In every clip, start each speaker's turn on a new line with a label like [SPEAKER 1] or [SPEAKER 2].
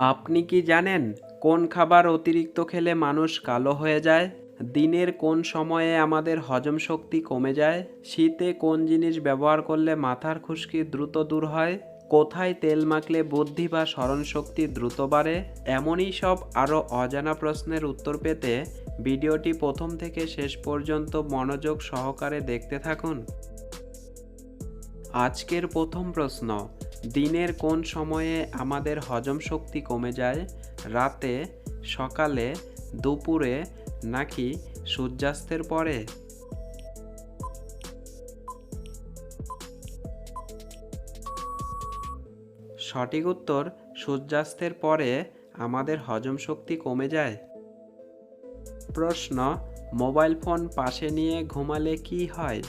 [SPEAKER 1] আপনি কি জানেন কোন খাবার অতিরিক্ত খেলে মানুষ কালো হয়ে যায়? দিনের কোন সময়ে আমাদের হজম শক্তি কমে যায়? শীতে কোন জিনিস ব্যবহার করলে মাথার খুশকি দ্রুত দূর হয়? কোথায় তেল মাখলে বুদ্ধি বা স্মরণশক্তি দ্রুত বাড়ে? এমনই সব আরও অজানা প্রশ্নের উত্তর পেতে ভিডিওটি প্রথম থেকে শেষ পর্যন্ত মনোযোগ সহকারে দেখতে থাকুন। আজকের প্রথম প্রশ্ন দিনের কোন সময়ে আমাদের হজম শক্তি কমে যায়? রাতে, সকালে, দুপুরে, নাকি সূর্যাস্তের পরে? সঠিক উত্তর, সূর্যাস্তের পরে আমাদের হজম শক্তি কমে যায়। প্রশ্ন, মোবাইল ফোন পাশে নিয়ে ঘুমালে কি হয়?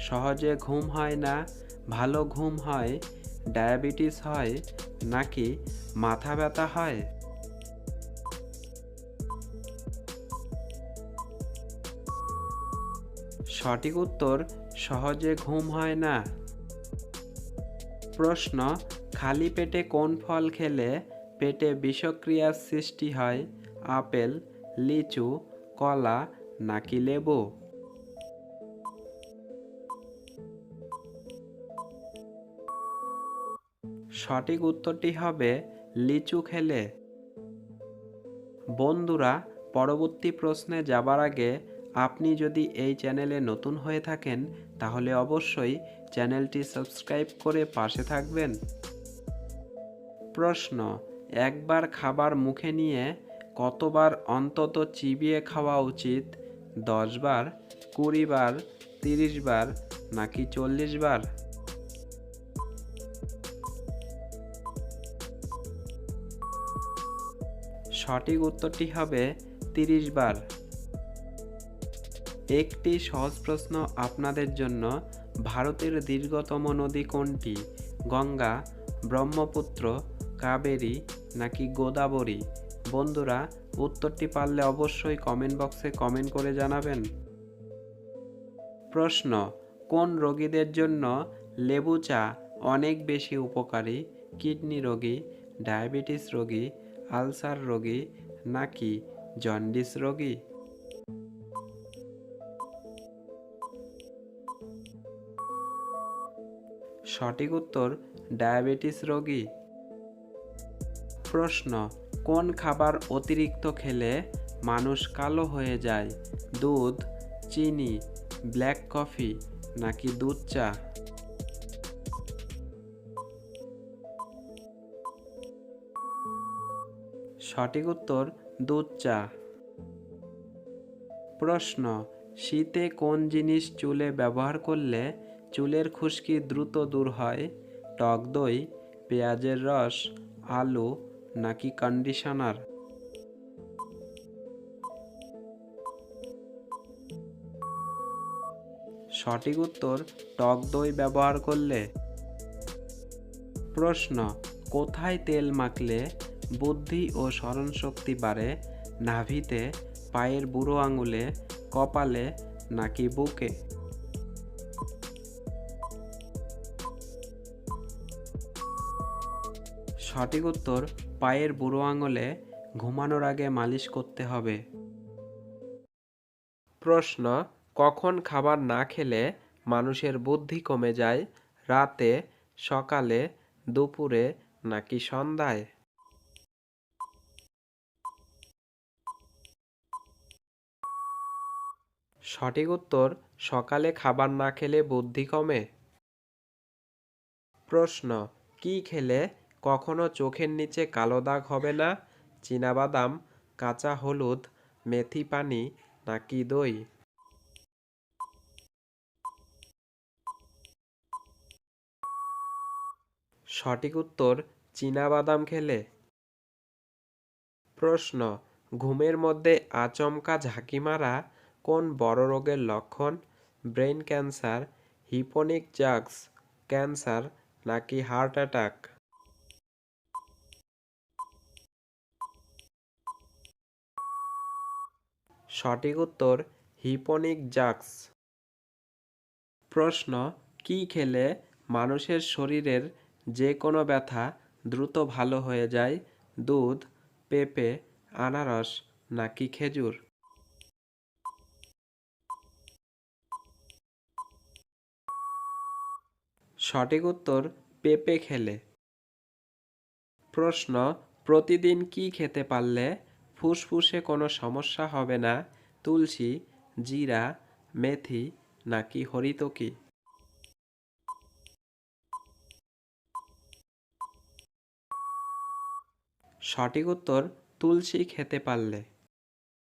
[SPEAKER 1] সহজে ঘুম হয় না? ভালো ঘুম হয়? ডায়াবেটিস হয় নাকি মাথা ব্যথা হয়? সঠিক উত্তর, সহজে ঘুম হয় না। প্রশ্ন, খালি পেটে কোন ফল খেলে পেটে বিষক্রিয়ার সৃষ্টি হয়? আপেল, লিচু, কলা নাকি লেবু? সঠিক উত্তরটি হবে লিচু খেলে। বন্ধুরা, পরবর্তী প্রশ্নে যাবার আগে আপনি যদি এই চ্যানেলে নতুন হয়ে থাকেন, তাহলে অবশ্যই চ্যানেলটি সাবস্ক্রাইব করে পাশে থাকবেন। প্রশ্ন, একবার খাবার মুখে নিয়ে কতবার অন্তত চিবিয়ে খাওয়া উচিত? দশ বার, কুড়ি বার, তিরিশ বার, নাকি চল্লিশ বার? সঠিক উত্তরটি হবে তিরিশ বার। একটি সহজ প্রশ্ন আপনাদের জন্য। ভারতের দীর্ঘতম নদী কোনটি? গঙ্গা, ব্রহ্মপুত্র, কাবেরী নাকি গোদাবরী? বন্ধুরা, উত্তরটি পারলে অবশ্যই কমেন্ট বক্সে কমেন্ট করে জানাবেন। প্রশ্ন, কোন রোগীদের জন্য লেবু চা অনেক বেশি উপকারী? কিডনি রোগী, ডায়াবেটিস রোগী আলসার রোগী নাকি জন্ডিস রোগী? সঠিক উত্তর, ডায়াবেটিস রোগী। প্রশ্ন, কোন খাবার অতিরিক্ত খেলে মানুষ কালো হয়ে যায়? দুধ, চিনি, ব্ল্যাক কফি নাকি দুধ চা? সঠিক উত্তর, দুধ, চা। প্রশ্ন, শীতে কোন জিনিস চুলে ব্যবহার করলে চুলের খুশকি দ্রুত দূর হয়? টক দই, পেঁয়াজের রস, আলু নাকি কন্ডিশনার সঠিক উত্তর, টক দই ব্যবহার করলে। প্রশ্ন, কোথায় তেল মাখলে বুদ্ধি ও স্মরণশক্তি বাড়ে, নাভিতে, পায়ের বুড়ো আঙুলে, কপালে, নাকি বুকে। সঠিক উত্তর, পায়ের বুড়ো আঙুলে ঘুমানোর আগে মালিশ করতে হবে। প্রশ্ন, কখন খাবার না খেলে মানুষের বুদ্ধি কমে যায়, রাতে, সকালে, দুপুরে, নাকি সন্ধ্যায়? সঠিক উত্তর, সকালে খাবার না খেলে বুদ্ধি কমে? প্রশ্ন, কি খেলে কখনো চোখের নিচে কালো দাগ হবে না? চীনাবাদাম, কাঁচা হলুদ, মেথি পানি, নাকি দই? সঠিক উত্তর, চীনাবাদাম খেলে। প্রশ্ন, ঘুমের মধ্যে আচমকা ঝাঁকি মারা কোন বড় রোগের লক্ষণ? ব্রেন ক্যান্সার, হিপোনিক জাক্স ক্যান্সার নাকি হার্ট অ্যাটাক? সঠিক উত্তর, হিপোনিক জাক্স প্রশ্ন, কি খেলে মানুষের শরীরের যে কোনো ব্যথা দ্রুত ভালো হয়ে যায়? দুধ, পেঁপে, আনারস নাকি খেজুর? সঠিক উত্তর পেঁপে খেলে। প্রশ্ন, প্রতিদিন কি খেতে পারলে ফুসফুসে কোনো সমস্যা হবে না? তুলসী, জিরা, মেথি নাকি হরিতকি? সঠিক উত্তর, তুলসী খেতে পারলে।